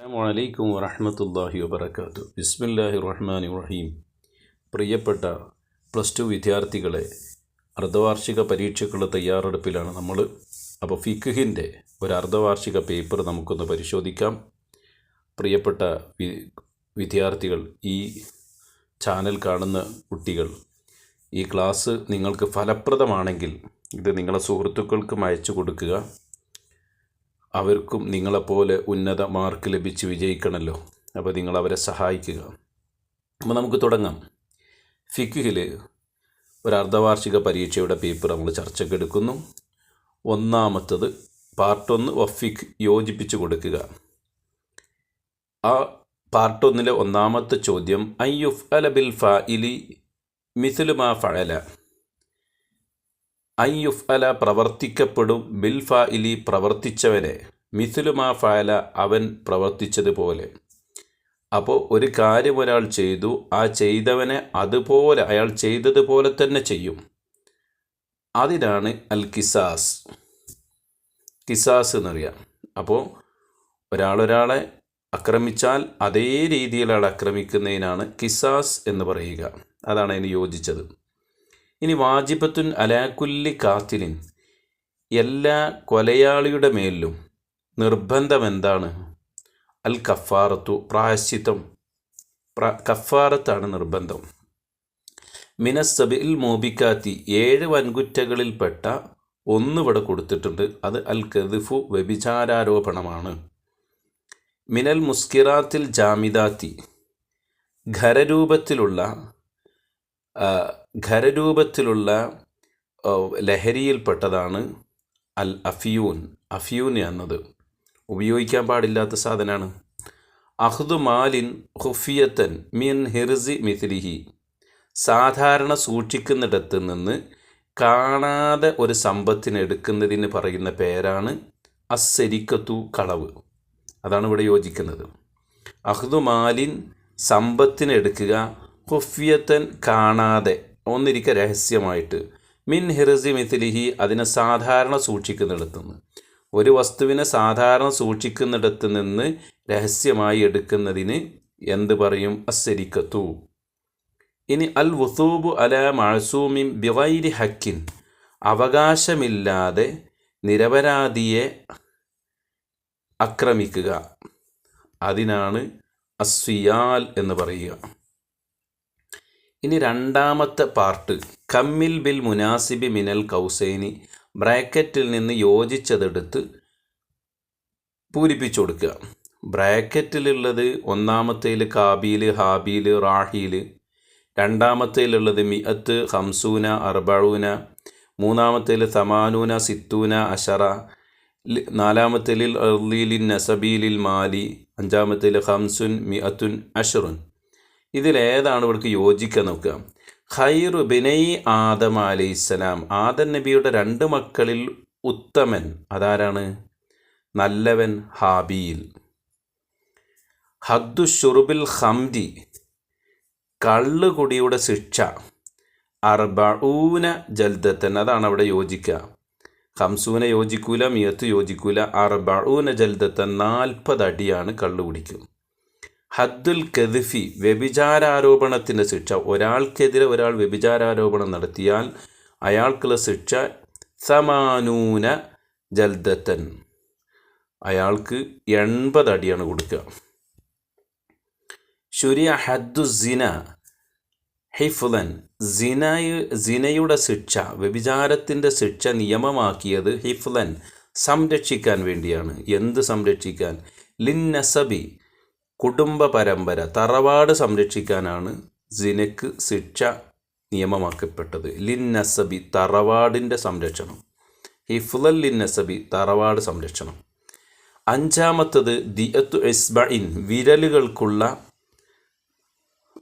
അലൈക്കും വറഹമത്തല്ലാഹി വബർക്കാത്തു ബിസ്മില്ലാഹി റഹ്മാൻ റഹീം പ്രിയപ്പെട്ട പ്ലസ് ടു വിദ്യാർത്ഥികളെ അർദ്ധവാർഷിക പരീക്ഷയ്ക്കുള്ള തയ്യാറെടുപ്പിലാണ് നമ്മൾ. അപ്പോൾ ഫിഖിന്റെ ഒരു അർദ്ധവാർഷിക പേപ്പർ നമുക്കൊന്ന് പരിശോധിക്കാം. പ്രിയപ്പെട്ട വിദ്യാർത്ഥികൾ ഈ ചാനൽ കാണുന്ന കുട്ടികൾ ഈ ക്ലാസ് നിങ്ങൾക്ക് ഫലപ്രദമാണെങ്കിൽ ഇത് നിങ്ങളുടെ സുഹൃത്തുക്കൾക്കും അയച്ചു കൊടുക്കുക. അവർക്കും നിങ്ങളെപ്പോലെ ഉന്നത മാർക്ക് ലഭിച്ച് വിജയിക്കണമല്ലോ അപ്പോൾ നിങ്ങൾ അവരെ സഹായിക്കുക. അപ്പോൾ നമുക്ക് തുടങ്ങാം. ഫിക്കിൽ ഒരു അർദ്ധവാർഷിക പരീക്ഷയുടെ പേപ്പർ നമ്മൾ ചർച്ചയ്ക്ക് എടുക്കുന്നു. ഒന്നാമത്തത് പാർട്ട് ഒന്ന് വഫിക്ക് യോജിപ്പിച്ച് കൊടുക്കുക. ആ പാർട്ട് ഒന്നിലെ ഒന്നാമത്തെ ചോദ്യം അയ്യുഫ് അല ബിൽ ഫ ഇലി മിഥുലുമാ ഫഴല അയ്യുഫ് അല പ്രവർത്തിക്കപ്പെടും ബിൽ ഇലി പ്രവർത്തിച്ചവനെ. മിഥുലുമാ ഫാല അവൻ പ്രവർത്തിച്ചതുപോലെ. അപ്പോൾ ഒരു കാര്യം ഒരാൾ ചെയ്തു ആ ചെയ്തവനെ അതുപോലെ അയാൾ ചെയ്തതുപോലെ തന്നെ ചെയ്യും. അതിനാണ് അൽ കിസാസ് കിസാസ് എന്നറിയാം. അപ്പോൾ ഒരാളൊരാളെ ആക്രമിച്ചാൽ അതേ രീതിയിൽ അയാൾ ആക്രമിക്കുന്നതിനാണ് കിസാസ് എന്ന് പറയുക. അതാണ് അതിന് യോജിച്ചത്. ഇനി വാജിബത്തുൻ അലാക്കുല്ലി കാത്തിലിൻ. എല്ലാ കൊലയാളിയുടെ മേലിലും നിർബന്ധം എന്താണ് അൽ കഫാറത്തു പ്രായശ്ചിത്തം. പ്ര കഫാറത്താണ് നിർബന്ധം. മിനസ്സബിൽ മോബിക്കാത്തി ഏഴ് വൻകുറ്റകളിൽപ്പെട്ട ഒന്നിവിടെ കൊടുത്തിട്ടുണ്ട്. അത് അൽ കദിഫു വ്യഭിചാരാരോപണമാണ്. മിനൽ മുസ്കിറാത്തിൽ ജാമിദാത്തി ഖരരൂപത്തിലുള്ള ഖരരൂപത്തിലുള്ള ലഹരിയിൽപ്പെട്ടതാണ് അൽ അഫിയൂൻ. അഫിയൂൻ എന്നത് ഉപയോഗിക്കാൻ പാടില്ലാത്ത സാധനമാണ് അഹ്ദു മാലിൻ ഹുഫിയത്തൻ മിൻ ഹിർസി മിഥിലിഹി സാധാരണ സൂക്ഷിക്കുന്നിടത്ത് നിന്ന് കാണാതെ ഒരു സമ്പത്തിന് എടുക്കുന്നതിന് പറയുന്ന പേരാണ് അസ്സരിക്കത്തു കളവ്. അതാണ് ഇവിടെ യോജിക്കുന്നത്. അഹ്ദു മാലിൻ സമ്പത്തിന് എടുക്കുക ഹുഫിയത്തൻ കാണാതെ. ഒന്നിരിക്കെ രഹസ്യമായിട്ട്. മിൻ ഹിറസി മിഥിലിഹി അതിനെ സാധാരണ സൂക്ഷിക്കുന്നിടത്തുനിന്ന്. ഒരു വസ്തുവിനെ സാധാരണ സൂക്ഷിക്കുന്നിടത്ത് നിന്ന് രഹസ്യമായി എടുക്കുന്നതിന് എന്ത് പറയും? അസരിക്കത്തു ഇനി അൽ വുസൂബു അല മഴസൂമിൻ ബിവൈരി ഹക്കിൻ. അവകാശമില്ലാതെ നിരപരാധിയെ ആക്രമിക്കുക. അതിനാണ് അസ്വിയാൽ എന്ന് പറയുക. ഇനി രണ്ടാമത്തെ പാർട്ട്. കമ്മിൽ ബിൽ മുനാസിബി മിനൽ കൗസൈനി ബ്രാക്കറ്റിൽ നിന്ന് യോജിച്ചതെടുത്ത് പൂരിപ്പിച്ചു കൊടുക്കുക. ബ്രാക്കറ്റിലുള്ളത് ഒന്നാമത്തേൽ കാബീൽ ഹാബീൽ റാഹീൽ രണ്ടാമത്തേലുള്ളത് മിഅത്ത് ഹംസൂന അർബഴൂന മൂന്നാമത്തേൽ സമാനൂന സിത്തൂന അഷറ നാലാമത്തേലിൽ അർലീലിൻ നസബീലിൽ മാലി അഞ്ചാമത്തേൽ ഹംസുൻ മിഅത്തുൻ അഷറുൻ ഇതിലേതാണ് ഇവർക്ക് യോജിക്കുക നോക്കുക. ഖൈറു ബിനൈ ആദം അലൈഹിസ്സലാം. ആദം നബിയുടെ രണ്ട് മക്കളിൽ ഉത്തമൻ അതാരാണ്? നല്ലവൻ ഹാബീൽ ഹദ്ദു ഷുറുബിൽ ഹംദി കള്ളുകുടിയുടെ ശിക്ഷ അർബൂന ജൽദത്തൻ. അതാണ് അവിടെ യോജിക്കുക. ഹംസൂന യോജിക്കൂല മിയത്ത് യോജിക്കൂല അർബൂന ജൽദത്തൻ. നാൽപ്പത് അടിയാണ് കള്ളു കുടിക്കും ഹദ്ദുൽ കെദിഫി വ്യഭിചാരാരോപണത്തിന്റെ ശിക്ഷ. ഒരാൾക്കെതിരെ ഒരാൾ വ്യഭിചാരാരോപണം നടത്തിയാൽ അയാൾക്കുള്ള ശിക്ഷ സമാനൂന ജൽദത്തൻ. അയാൾക്ക് എൺപത് അടിയാണ് കൊടുക്കുക. ശുരിയ ഹദ്ദു സിന ഹിഫുലൻ സിനയ സിനയുടെ ശിക്ഷ വ്യഭിചാരത്തിന്റെ ശിക്ഷ നിയമമാക്കിയത് ഹിഫുലൻ സംരക്ഷിക്കാൻ വേണ്ടിയാണ്. എന്ത് സംരക്ഷിക്കാൻ? ലിന്നസബി കുടുംബ പരമ്പര തറവാട് സംരക്ഷിക്കാനാണ് സിനക്ക് ശിക്ഷ നിയമമാക്കപ്പെട്ടത്. ലിന്നസബി തറവാടിന്റെ സംരക്ഷണം. ഹിഫുലൽ ലിന്നസബി തറവാട് സംരക്ഷണം. അഞ്ചാമത്തത് ദിയത്തു എസ്ബഇൻ വിരലുകൾക്കുള്ള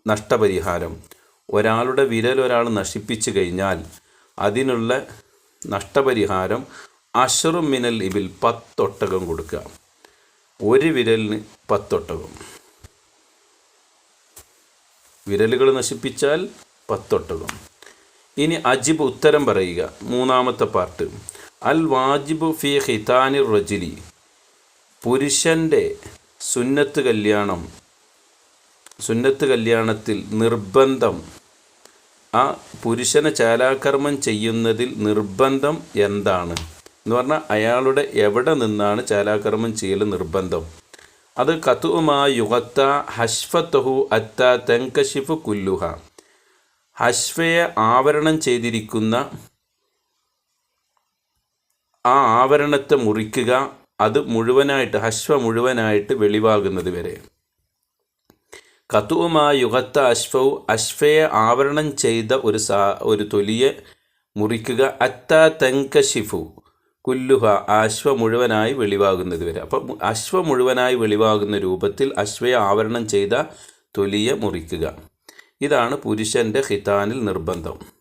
നഷ്ടപരിഹാരം. ഒരാളുടെ വിരൽ ഒരാൾ നശിപ്പിച്ചു കഴിഞ്ഞാൽ അതിനുള്ള നഷ്ടപരിഹാരം അഷറും മിനൽ ഇബിൽ പത്തൊട്ടകം കൊടുക്കുക. ഒരു വിരലിന് പത്തൊട്ടകം. വിരലുകൾ നശിപ്പിച്ചാൽ പത്തൊട്ടകം. ഇനി അജിബ് ഉത്തരം പറയുക. മൂന്നാമത്തെ പാർട്ട്. അൽ വാജിബ് ഫി ഹിതാനിർ റജിലി. പുരുഷന്റെ സുന്നത്ത് കല്യാണം സുന്നത്ത് കല്യാണത്തിൽ നിർബന്ധം. ആ പുരുഷനെ ചാലാകർമ്മം ചെയ്യുന്നതിൽ നിർബന്ധം എന്താണ്? എന്ന് പറഞ്ഞാൽ അയാളുടെ എവിടെ നിന്നാണ് ചാലാകർമ്മം ചെയ്യൽ നിർബന്ധം? അത് കത്തുമാ യുഗത്ത ഹഷ്ഫത്തഹു അത്ത തെങ്കഷിഫ് കുല്ലുഹ. ഹഷ്ഫയെ ആവരണം ചെയ്തിരിക്കുന്ന ആ ആവരണത്തെ മുറിക്കുക അത് മുഴുവനായിട്ട് ഹഷ്വ മുഴുവനായിട്ട് വെളിവാകുന്നത് വരെ. കത്തുവുമാ യുഗത്ത അശ്വവും അശ്വയെ ആവരണം ചെയ്ത ഒരു സാ ഒരു തൊലിയെ മുറിക്കുക അത്ത തെങ്കഷിഫു കുല്ലുഹ അശ്വ മുഴുവനായി വെളിവാകുന്നത് വരെ. അപ്പം അശ്വ മുഴുവനായി വെളിവാകുന്ന രൂപത്തിൽ അശ്വയെ ആവരണം ചെയ്ത തൊലിയെ മുറിക്കുക. ഇതാണ് പുരുഷന്റെ ഹിതാനിൽ നിർബന്ധം.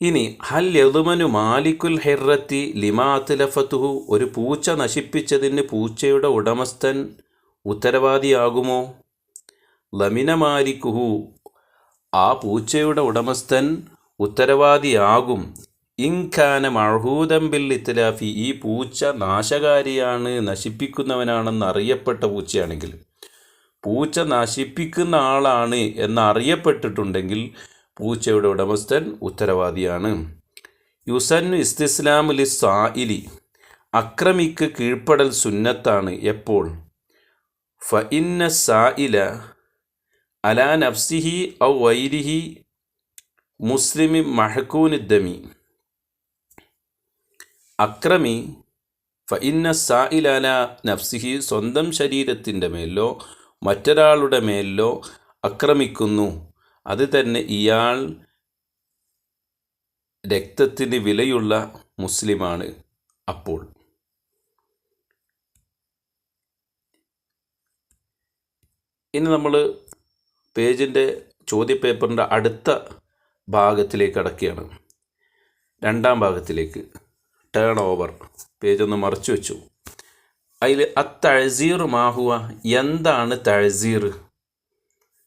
ഇനി ഹൽ യതുമനു മാലിക്കുൽ ഹെറത്തി ലിമാത്തിലഫത്തുഹു ഒരു പൂച്ച നശിപ്പിച്ചതിന് പൂച്ചയുടെ ഉടമസ്ഥൻ ഉത്തരവാദിയാകുമോ? ലമിന മാലിക്കുഹു ആ പൂച്ചയുടെ ഉടമസ്ഥൻ ഉത്തരവാദിയാകും. ഇൻഖാന മഴഹൂദം ബിൽ ഇത്തലാഫി ഈ പൂച്ച നാശകാരിയാണ് നശിപ്പിക്കുന്നവനാണെന്ന് അറിയപ്പെട്ട പൂച്ചയാണെങ്കിൽ പൂച്ച നശിപ്പിക്കുന്ന ആളാണ് എന്നറിയപ്പെട്ടിട്ടുണ്ടെങ്കിൽ പൂച്ചയുടെ ഉടമസ്ഥൻ ഉത്തരവാദിയാണ്. യുസന്നു ഇസ്തിസ്ലാമുലി സായിലി അക്രമിക്ക് കീഴ്പ്പെടൽ സുന്നത്താണ് എപ്പോൾ? ഫ ഇന്ന സായില അലാ നഫ്സിഹി ഔ വൈരിഹി മുസ്ലിമി മഹക്കൂനുദ്ദമി അക്രമി ഫ ഇന്ന സായില നഫ്സിഹി സ്വന്തം ശരീരത്തിന്റെ മേലോ മറ്റൊരാളുടെ മേലോ അക്രമിക്കുന്നു. അത് തന്നെ ഇയാൾ രക്തത്തിന് വിലയുള്ള മുസ്ലിമാണ് അപ്പോൾ. ഇനി നമ്മൾ പേജിന്റെ ചോദ്യപേപ്പറിന്റെ അടുത്ത ഭാഗത്തിലേക്ക് അടക്കുകയാണ് രണ്ടാം ഭാഗത്തിലേക്ക്. ടേൺ ഓവർ പേജ് ഒന്ന് മറച്ചു വെച്ചു. അതിൽ അത്തഴസീർ മാഹുവ എന്താണ് തഴസീർ?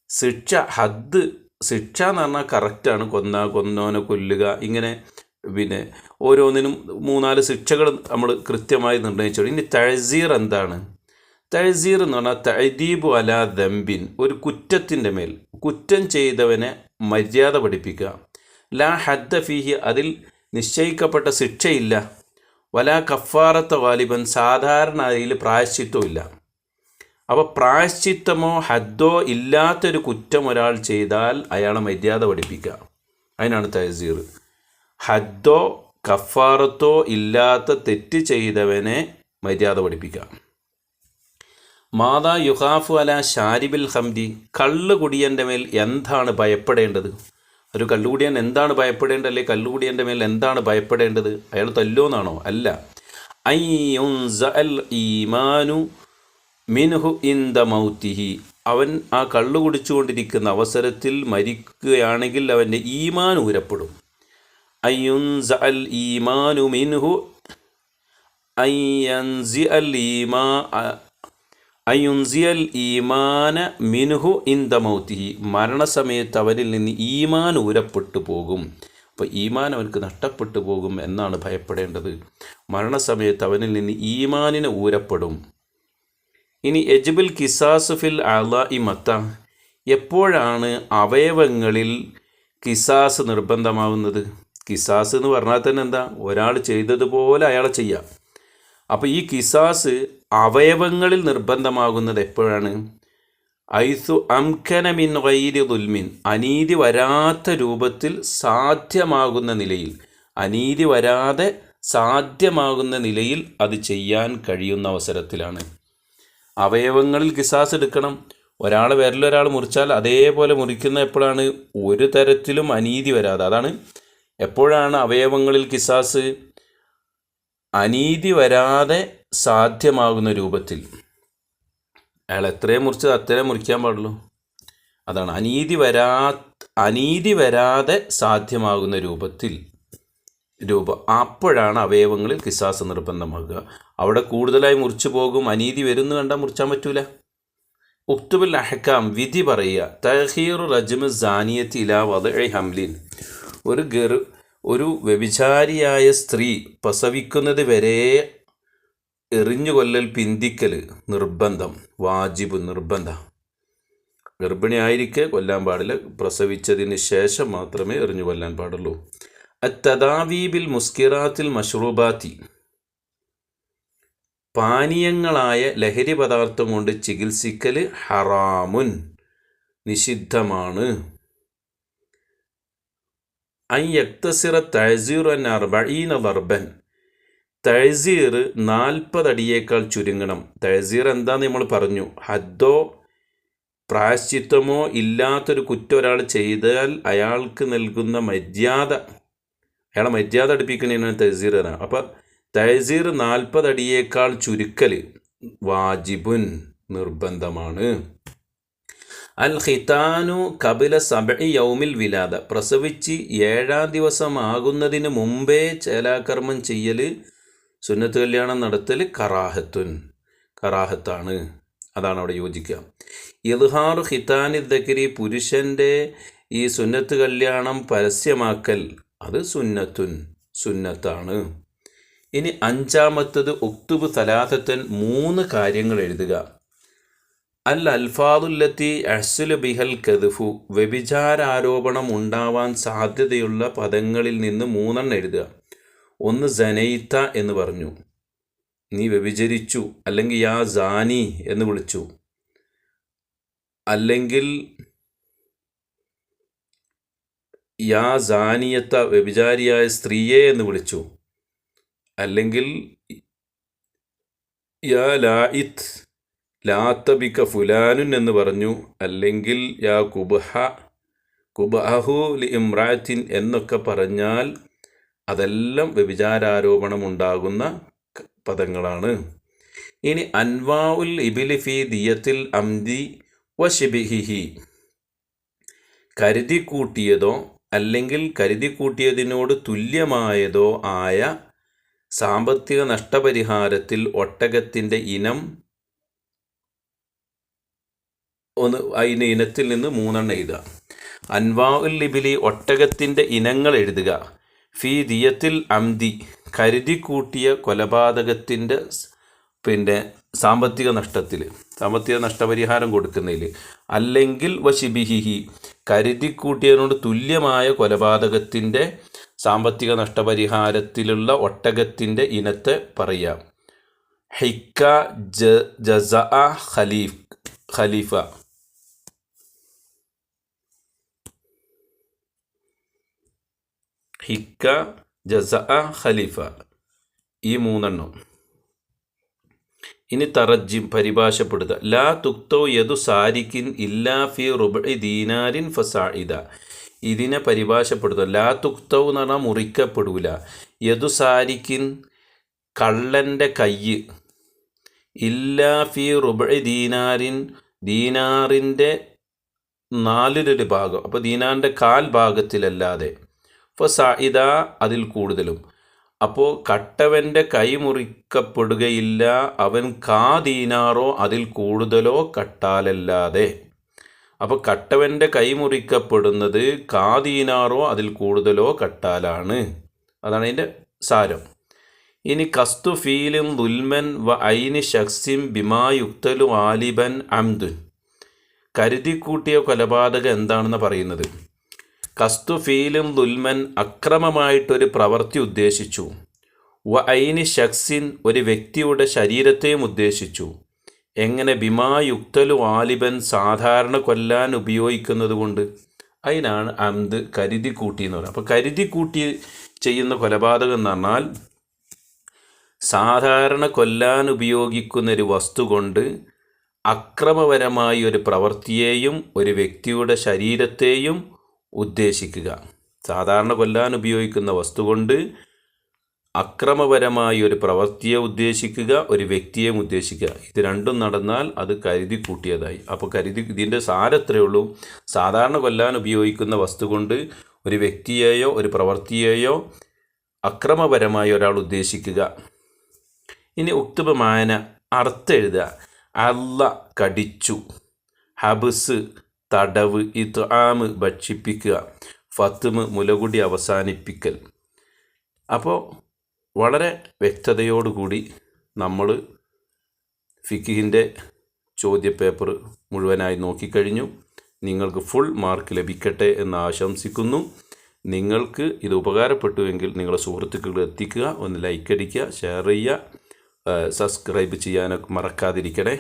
ശിക്ഷ ഹദ് ശിക്ഷ എന്ന് പറഞ്ഞാൽ കറക്റ്റാണ് കൊന്ന കൊന്നോനെ കൊല്ലുക ഇങ്ങനെ പിന്നെ ഓരോന്നിനും മൂന്നാൽ ശിക്ഷകൾ നമ്മൾ കൃത്യമായി നിർണയിച്ചോളൂ ഇനി തഴസീർ എന്താണ്? തഴസീർ എന്ന് പറഞ്ഞാൽ തഴദീപ് അല ദമ്പിൻ ഒരു കുറ്റത്തിന്റെ മേൽ. കുറ്റം ചെയ്തവനെ മര്യാദ പഠിപ്പിക്കുക. ലാ ഹദ്ദ ഫീഹി അതിൽ നിശ്ചയിക്കപ്പെട്ട ശിക്ഷയില്ല. വല കഫാറത്ത വാലിബൻ സാധാരണ അതിൽ പ്രായശ്ചിത്വം ഇല്ല അപ്പോൾ പ്രായശ്ചിത്തമോ ഹദ്ദോ ഇല്ലാത്തൊരു കുറ്റം ഒരാൾ ചെയ്താൽ അയാളെ മര്യാദ പഠിപ്പിക്കുക. അതിനാണ് തഹസീർ. ഹദ്ദോ കഫാറത്തോ ഇല്ലാത്ത തെറ്റ് ചെയ്തവനെ മര്യാദ പഠിപ്പിക്കുക. മാതാ യുഹാഫു അല ഷാരിബിൽ ഹംദി കള്ള് കുടിയന്റെ മേൽ എന്താണ് ഭയപ്പെടേണ്ടത്? ഒരു കള്ളുകുടിയൻ എന്താണ് ഭയപ്പെടേണ്ടത്? അല്ലെ കള്ളുകുടിയന്റെ മേൽ എന്താണ് ഭയപ്പെടേണ്ടത്? അയാൾ തല്ലോന്നാണോ അല്ല. ഈമാനു മിൻഹു ഇൻ ദ മൗത്തിഹി. അവൻ ആ കള്ളു കുടിച്ചുകൊണ്ടിരിക്കുന്ന അവസരത്തിൽ മരിക്കുകയാണെങ്കിൽ അവന്റെ ഈമാൻ ഊരപ്പെടും. അയ്യുൻസ അൽ ഈമാനു മിൻഹു അയ്യൻസി അൽ ഈമാ അയ്യുൻസിയൽ ഈമാന മിനുഹു ഇൻ ദ മൗത്തിഹി മരണസമയത്ത് അവരിൽ നിന്ന് ഈമാൻ ഊരപ്പെട്ടു പോകും. അപ്പോൾ ഈമാൻ അവനക്ക് നഷ്ടപ്പെട്ടു പോകും എന്നാണ് ഭയപ്പെടേണ്ടത്. മരണസമയത്ത് അവനിൽ നിന്ന് ഈമാനിന് ഊരപ്പെടും. ഇനി എജ്ബിൽ കിസാസ് ഫിൽ അല ഇ മത്ത. എപ്പോഴാണ് അവയവങ്ങളിൽ കിസാസ് നിർബന്ധമാവുന്നത്? കിസാസ് എന്ന് പറഞ്ഞാൽ തന്നെ എന്താ? ഒരാൾ ചെയ്തതുപോലെ അയാളെ ചെയ്യാം. അപ്പോൾ ഈ കിസാസ് അവയവങ്ങളിൽ നിർബന്ധമാകുന്നത് എപ്പോഴാണ്? ഐസു അംഖനമിൻ വൈരി ദുൽമിൻ. അനീതി വരാത്ത രൂപത്തിൽ സാധ്യമാകുന്ന നിലയിൽ അനീതി വരാതെ സാധ്യമാകുന്ന നിലയിൽ അത് ചെയ്യാൻ കഴിയുന്ന അവസരത്തിലാണ്. അവയവങ്ങളിൽ കിസാസ് എടുക്കണം. ഒരാൾ വിരലൊരാൾ മുറിച്ചാൽ അതേപോലെ മുറിക്കുന്ന എപ്പോഴാണ്? ഒരു തരത്തിലും അനീതി വരാതെ. അതാണ് എപ്പോഴാണ് അവയവങ്ങളിൽ കിസാസ് അനീതി വരാതെ സാധ്യമാകുന്ന രൂപത്തിൽ. അയാൾ എത്രയും മുറിച്ചത് അത്രയും മുറിക്കാൻ പാടുള്ളൂ. അതാണ് അനീതി വരാ അനീതി വരാതെ സാധ്യമാകുന്ന രൂപത്തിൽ രൂപ. അപ്പോഴാണ് അവയവങ്ങളിൽ കിസാസ് നിർബന്ധമാകുക. അവിടെ കൂടുതലായി മുറിച്ചു പോകും അനീതി വരുന്നു കണ്ടാൽ മുറിച്ചാൻ പറ്റൂല. ഉക്തുബുൽ അഹക്കാം വിധി പറയുക തഹീർ റജ്മു സാനിയത്തി ഇലാ ഹംലിൻ. ഒരു ഗർ ഒരു വ്യഭിചാരിയായ സ്ത്രീ പ്രസവിക്കുന്നത് വരെ എറിഞ്ഞു കൊല്ലൽ പിന്തിക്കൽ നിർബന്ധം വാജിബ് നിർബന്ധ. ഗർഭിണിയായിരിക്കെ കൊല്ലാൻ പാടില്ല പ്രസവിച്ചതിന് ശേഷം മാത്രമേ എറിഞ്ഞു കൊല്ലാൻ പാടുള്ളൂ. അത്തദാവീബിൽ മുസ്കിറാത്തിൽ മഷ്റൂബാത്തി. പാനീയങ്ങളായ ലഹരി പദാർത്ഥം കൊണ്ട് ചികിത്സിക്കൽ ഹറാമുൻ നിഷിദ്ധമാണ്. ഐ യക്തസിറ തഴസീർ അൻ അർബീന വർബൻ തഴസീർ നാൽപ്പതടിയേക്കാൾ ചുരുങ്ങണം. തഴസീർ എന്താന്ന് നമ്മൾ പറഞ്ഞു. ഹദ്ദോ പ്രായശ്ചിത്തമോ ഇല്ലാത്തൊരു കുറ്റം ഒരാൾ ചെയ്താൽ അയാൾക്ക് നൽകുന്ന മര്യാദ. അയാളെ മര്യാദ അടുപ്പിക്കുന്നതിനാണ് തഹസീർ തരാം അപ്പം തഹസീർ നാൽപ്പതടിയേക്കാൾ ചുരുക്കൽ വാജിബുൻ നിർബന്ധമാണ്. അൽ ഖിതാനു കപില സബി യൗമിൽ വിലാദ. പ്രസവിച്ച് ഏഴാം ദിവസമാകുന്നതിന് മുമ്പേ ചേലാകർമ്മം ചെയ്യൽ സുന്നത്ത് കല്യാണം നടത്തൽ കറാഹത്തുൻ. കറാഹത്താണ്. അതാണ് അവിടെ യോജിക്കുക ഇൽഹാർ ഖിതാനി ദക്കരി പുരുഷന്റെ ഈ സുന്നത്ത് കല്യാണം പരസ്യമാക്കൽ അത് സുന്നത്തുൻ സുന്നത്താണ്. ഇനി അഞ്ചാമത്തത് ഉക്തുബ് തലാത്തൻ മൂന്ന് കാര്യങ്ങൾ എഴുതുക. അൽ അൽഫാദുല്ലത്തി അഹ്സുൽ ബിഹൽ കദുഫു. വ്യഭിചാരാരോപണം ഉണ്ടാവാൻ സാധ്യതയുള്ള പദങ്ങളിൽ നിന്ന് മൂന്നെണ്ണം എഴുതുക. ഒന്ന് ജനയിത്ത എന്ന് പറഞ്ഞു. നീ വ്യഭിചരിച്ചു. അല്ലെങ്കിൽ യാ ജാനി എന്ന് വിളിച്ചു. അല്ലെങ്കിൽ യാ ജാനിയത്ത വ്യഭിചാരിയായ സ്ത്രീയെ എന്ന് വിളിച്ചു. അല്ലെങ്കിൽ യാ ലായിത്ത് ലാത്തബിക്ക ഫുലാനുൻ എന്ന് പറഞ്ഞു. അല്ലെങ്കിൽ യാ കുബഹ കുബഹു ലി ഇമ്രാത്തിൻ എന്നൊക്കെ പറഞ്ഞാൽ അതെല്ലാം വ്യഭിചാരോപണമുണ്ടാകുന്ന പദങ്ങളാണ്. ഇനി അൻവാഉൽ ഇബിലി ഫി ദിയത്തിൽ അംദി വഷിബിഹിഹി കരുതി കൂട്ടിയതോ അല്ലെങ്കിൽ കരുതി കൂട്ടിയതിനോട് തുല്യമായതോ ആയ സാമ്പത്തിക നഷ്ടപരിഹാരത്തിൽ ഒട്ടകത്തിന്റെ ഇനം ഒന്ന് അതിന് ഇനത്തിൽ നിന്ന് മൂന്നെണ്ണം എഴുതുക. അൻവാഉൽ ലിബിലി ഒട്ടകത്തിന്റെ ഇനങ്ങൾ എഴുതുക. ഫി ദിയത്തിൽ അംദി കരുതി കൂട്ടിയ കൊലപാതകത്തിന്റെ പിന്നെ സാമ്പത്തിക നഷ്ടത്തിൽ സാമ്പത്തിക നഷ്ടപരിഹാരം കൊടുക്കുന്നതിൽ. അല്ലെങ്കിൽ വശിബിഹിഹി കരുതി കൂട്ടിയതിനോട് തുല്യമായ കൊലപാതകത്തിന്റെ സാമ്പത്തിക നഷ്ടപരിഹാരത്തിലുള്ള ഒട്ടകത്തിന്റെ ഇനത്തെ പറയാം ഹിക്ക ജ ജസ ഖലീഫ് ഖലീഫ. ഹിക്ക ജസ ഖലീഫ. ഈ മൂന്നെണ്ണം. ഇനി തറജിം പരിഭാഷപ്പെടുക ലാ തുക്തോ യതു സാരിക്കിൻ ഇല്ലാ ഫി റുബി ദീനാരിൻ ഫസാഇദ. ഇതിനെ പരിഭാഷപ്പെടുത്തുക. ലാ തുക്തോ എന്ന് പറഞ്ഞാൽ മുറിക്കപ്പെടൂല. യതു സാരിക്കിൻ കള്ളന്റെ കയ്യ്. ഇല്ലാ ഫി റുബി ദീനാരിൻ ദീനാറിന്റെ നാലിലൊരു ഭാഗം. അപ്പോൾ ദീനാറിന്റെ കാൽ ഭാഗത്തിലല്ലാതെ. ഫസായിദ അതിൽ കൂടുതലും. അപ്പോൾ കട്ടവന്റെ കൈ മുറിക്കപ്പെടുകയില്ല അവൻ കാ ദീനാറോ അതിൽ കൂടുതലോ കട്ടാലല്ലാതെ. അപ്പോൾ കട്ടവന്റെ കൈ മുറിക്കപ്പെടുന്നത് കാ ദീനാറോ അതിൽ കൂടുതലോ കട്ടാലാണ്. അതാണ് അതിന്റെ സാരം. ഇനി കസ്തു ഫീലും ദുൽമൻ വ ഐനി ഷക്സിം ബിമായുക്തലു ആലിബൻ അംദുൻ. കരുതിക്കൂട്ടിയ കൊലപാതകം എന്താണെന്ന് പറയുന്നത്? കസ്തു ഫീലും ദുൽമൻ അക്രമമായിട്ടൊരു പ്രവൃത്തി ഉദ്ദേശിച്ചു. വ ഐനി ഷക്സിൻ ഒരു വ്യക്തിയുടെ ശരീരത്തെയും ഉദ്ദേശിച്ചു. എങ്ങനെ ബിമായുക്തലു ആലിബൻ സാധാരണ കൊല്ലാൻ ഉപയോഗിക്കുന്നത് കൊണ്ട് അതിനാണ് അന്ത് കരുതി കൂട്ടി എന്ന് പറയുന്നത്. അപ്പോൾ കരുതി കൂട്ടി ചെയ്യുന്ന കൊലപാതകം എന്ന് പറഞ്ഞാൽ സാധാരണ കൊല്ലാൻ ഉപയോഗിക്കുന്ന ഒരു വസ്തു കൊണ്ട് അക്രമപരമായ ഒരു പ്രവൃത്തിയെയും ഒരു വ്യക്തിയുടെ ശരീരത്തെയും ഉദ്ദേശിക്കുക. സാധാരണ കൊല്ലാൻ ഉപയോഗിക്കുന്ന വസ്തു കൊണ്ട് അക്രമപരമായ ഒരു പ്രവൃത്തിയെ ഉദ്ദേശിക്കുക ഒരു വ്യക്തിയെ ഉദ്ദേശിക്കുക. ഇത് രണ്ടും നടന്നാൽ അത് കരുതി കൂട്ടിയതായി. അപ്പോൾ കരുതി ഇതിന്റെ സാരത്രയേ ഉള്ളൂ. സാധാരണ കൊല്ലാൻ ഉപയോഗിക്കുന്ന വസ്തു കൊണ്ട് ഒരു വ്യക്തിയെയോ ഒരു പ്രവൃത്തിയെയോ അക്രമപരമായി ഒരാൾ ഉദ്ദേശിക്കുക. ഇനി ഉക്തുപമായന അർത്ഥം എഴുതുക. അല്ല കടിച്ചു. ഹബസ് തടവ് ഇത്ആമ് ഭക്ഷിപ്പിക്കുക. ഫത്തുമ് മുലകുടി അവസാനിപ്പിക്കൽ. അപ്പോൾ വളരെ വ്യക്തതയോടുകൂടി നമ്മൾ ഫിക്കിഹിന്റെ ചോദ്യപേപ്പർ മുഴുവനായി നോക്കിക്കഴിഞ്ഞു. നിങ്ങൾക്ക് ഫുൾ മാർക്ക് ലഭിക്കട്ടെ എന്ന് ആശംസിക്കുന്നു. നിങ്ങൾക്ക് ഇത് ഉപകാരപ്പെട്ടുവെങ്കിൽ നിങ്ങളുടെ സുഹൃത്തുക്കൾ എത്തിക്കുക ഒന്ന് ലൈക്ക് അടിക്കുക ഷെയർ ചെയ്യുക സബ്സ്ക്രൈബ് ചെയ്യാനൊക്കെ മറക്കാതിരിക്കണേ.